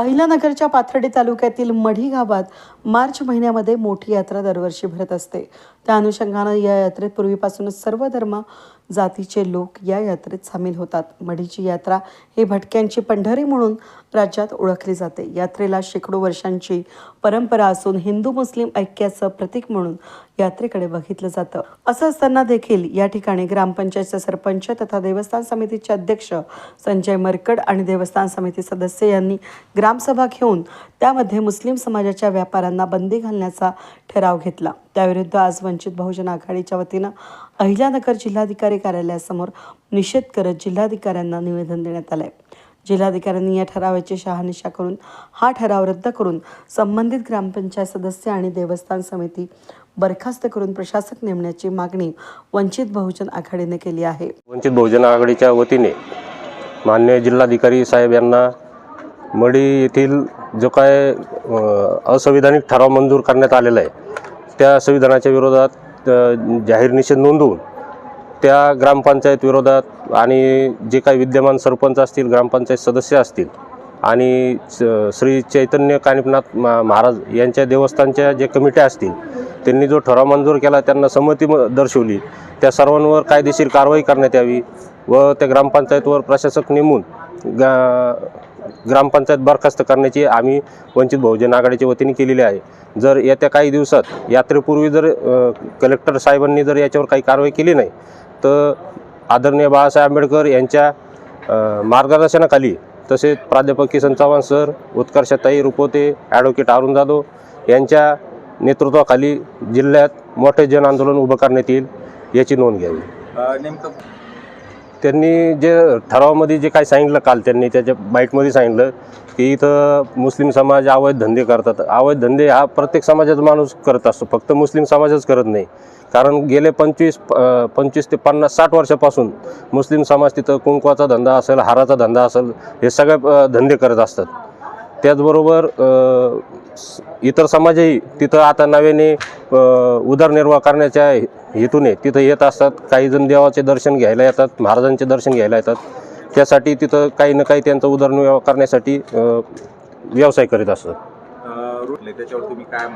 अहिलानगरच्या पाथर्डी तालुक्यातील मढी गावात मार्च महिन्यामध्ये मोठी यात्रा दरवर्षी भरत असते. त्या अनुषंगानं या यात्रेत पूर्वीपासूनच सर्व धर्म जातीचे लोक या यात्रेत सामील होतात. मढीची यात्रा ही भटक्यांची पंढरी म्हणून राज्यात ओळखली जाते. यात्रेला शेकडो वर्षांची परंपरा असून हिंदू मुस्लिम ऐक्याचं प्रतीक म्हणून यात्रेकडे बघितलं जातं. असं असताना देखील या ठिकाणी ग्रामपंचायतचे सरपंच तथा देवस्थान समितीचे अध्यक्ष संजय मरकड आणि देवस्थान समिती सदस्य यांनी ग्रामसभा घेऊन त्यामध्ये मुस्लिम समाजाच्या व्यापाऱ्यांना बंदी घालण्याचा ठराव घेतला. त्याविरुद्ध आज वंचित बहुजन आघाडीच्या वतीनं अहिल्यानगर जिल्हाधिकारी कार्यालयासमोर निषेध करत जिल्हाधिकाऱ्यांना निवेदन देण्यात आलंय. जिल्हाधिकाऱ्यांनी या ठरावाची शहानिशा करून हा ठराव रद्द करून संबंधित ग्रामपंचायत सदस्य आणि देवस्थान समिती बरखास्त करून प्रशासक नेमण्याची मागणी वंचित बहुजन आघाडीने केली आहे. वंचित बहुजन आघाडीच्या वतीने मान्य जिल्हाधिकारी साहेब यांना मडी येथील जो काय असंविधानिक ठराव मंजूर करण्यात आलेला आहे त्या संविधानाच्या विरोधात जाहीर निषेध नोंदवून त्या ग्रामपंचायत विरोधात आणि जे काही विद्यमान सरपंच असतील ग्रामपंचायत सदस्य असतील आणि श्री चैतन्य कानिपनाथ मा- महाराज यांच्या देवस्थानच्या जे कमिट्या असतील त्यांनी जो ठराव मंजूर केला त्यांना संमती दर्शवली. त्या सर्वांवर कायदेशीर कारवाई करण्यात यावी व त्या ग्रामपंचायतवर प्रशासक नेमून गा ग्रामपंचायत बरखास्त करण्याची आम्ही वंचित बहुजन आघाडीच्या वतीने केलेली आहे. जर येत्या काही दिवसात यात्रेपूर्वी जर कलेक्टर साहेबांनी जर याच्यावर काही कारवाई केली नाही तर आदरणीय बाळासाहेब आंबेडकर यांच्या मार्गदर्शनाखाली तसेच प्राध्यापक किसन चव्हाण सर उत्कर्षताई रुपोते ॲडव्होकेट अरुण जाधव यांच्या नेतृत्वाखाली जिल्ह्यात मोठे जन आंदोलन उभं करण्यात येईल याची नोंद घ्यावी. नेमकं त्यांनी जे ठरावामध्ये जे काय सांगितलं काल त्यांनी त्याच्या बाईटमध्ये सांगितलं की इथं मुस्लिम समाज अवैध धंदे करतात. अवैध धंदे हा प्रत्येक समाजाचा माणूस करत असतो. फक्त मुस्लिम समाजच करत नाही. कारण गेले पंचवीस पंचवीस ते पन्नास साठ वर्षापासून मुस्लिम समाज तिथं कुंकवाचा धंदा असेल हाराचा धंदा असेल हे सगळे धंदे करत असतात. त्याचबरोबर इतर समाजही तिथं आता नव्याने उदरनिर्वाह करण्याच्या हेतूने तिथं येत असतात. काही जण देवाचे दर्शन घ्यायला येतात महाराजांचे दर्शन घ्यायला येतात. त्यासाठी तिथं काही ना काही त्यांचा उदरनिर्वाह करण्यासाठी व्यवसाय करीत असतात. त्याच्यावर तुम्ही काय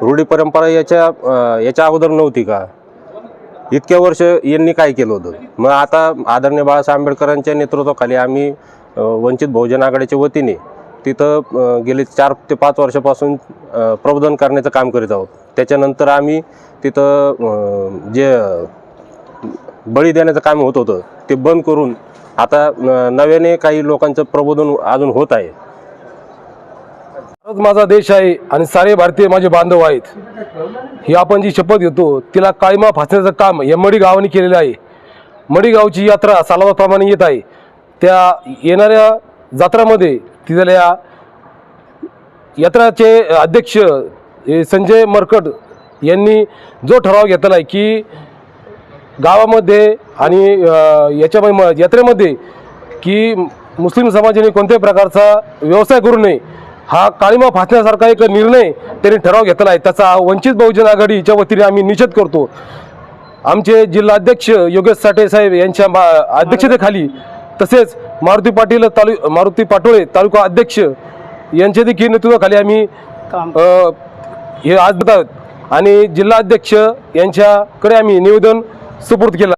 रूढी परंपरा याच्या याच्या अगोदर नव्हती का? इतक्या वर्ष यांनी काय केलं होतं? मग आता आदरणीय बाळासाहेब आंबेडकरांच्या नेतृत्वाखाली आम्ही वंचित बहुजन आघाडीच्या वतीने तिथं गेले चार ते पाच वर्षापासून प्रबोधन करण्याचं काम करीत आहोत. त्याच्यानंतर आम्ही तिथं जे बळी देण्याचं काम होत होतं ते बंद करून आता नव्याने काही लोकांचं प्रबोधन अजून होत आहे. भारत माझा देश आहे आणि सारे भारतीय माझे बांधव आहेत. ही आपण जी शपथ घेतो तिला काळीमा फासण्याचं काम या मडी गावाने केलेलं आहे. मडी गावची यात्रा सालावाप्रमाणे येत आहे. त्या येणाऱ्या जत्रामध्ये तिथल्या यात्राचे अध्यक्ष संजय मरकट यांनी जो ठराव घेतला आहे की गावामध्ये आणि याच्यामध्ये म- यात्रेमध्ये की मुस्लिम समाजाने कोणत्याही प्रकारचा व्यवसाय करू नये हा काळीमा फासण्यासारखा एक निर्णय त्यांनी ठराव घेतला आहे. त्याचा वंचित बहुजन आघाडीच्या वतीने आम्ही निषेध करतो. आमचे जिल्हाध्यक्ष योगेश साठे साहेब यांच्या मा अध्यक्षतेखाली तसेच मारुती पाटील तालु मारुती पाटोळे तालुका अध्यक्ष यांच्या देखील नेतृत्वाखाली आम्ही अ, हे आज आणि जिल्हाध्यक्ष यांच्याकडे आम्ही निवेदन सुपूर्द केलं.